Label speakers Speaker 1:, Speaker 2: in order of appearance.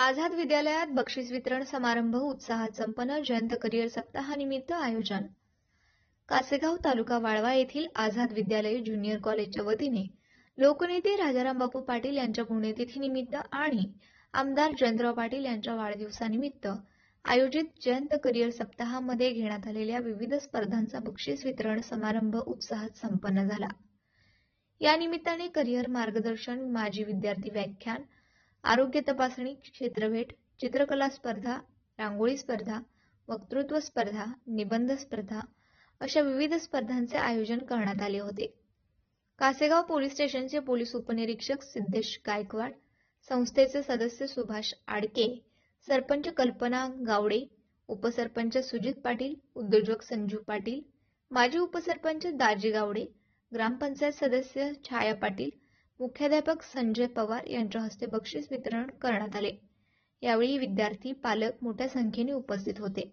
Speaker 1: आझाद विद्यालयात बक्षीस वितरण समारंभ उत्साहात संपन्न जयंत करिअर सप्ताहानिमित्त आयोजन. कासेगाव तालुका वाळवा येथील आझाद विद्यालय ज्युनियर कॉलेजच्या वतीने लोकनेते राजाराम बापू पाटील यांच्या पुण्यतिथीनिमित्त आणि आमदार जयंतराव पाटील यांच्या वाढदिवसानिमित्त आयोजित जयंत करिअर सप्ताहामध्ये घेण्यात आलेल्या विविध स्पर्धांचा बक्षीस वितरण समारंभ उत्साहात संपन्न झाला. या निमित्ताने करिअर मार्गदर्शन माजी विद्यार्थी व्याख्यान आरोग्य तपासणी क्षेत्रभेट चित्रकला स्पर्धा रांगोळी स्पर्धा वक्तृत्व स्पर्धा निबंध स्पर्धा अशा विविध स्पर्धांचे आयोजन करण्यात आले होते. कासेगाव पोलीस स्टेशनचे पोलीस उपनिरीक्षक सिद्धेश गायकवाड संस्थेचे सदस्य सुभाष आडके सरपंच कल्पना गावडे उपसरपंच सुजित पाटील उद्योजक संजू पाटील माजी उपसरपंच दाजी गावडे ग्रामपंचायत सदस्य छाया पाटील मुख्याध्यापक संजय पवार यांच्या हस्ते बक्षीस वितरण करण्यात आले. यावेळी विद्यार्थी पालक मोठ्या संख्येने उपस्थित होते.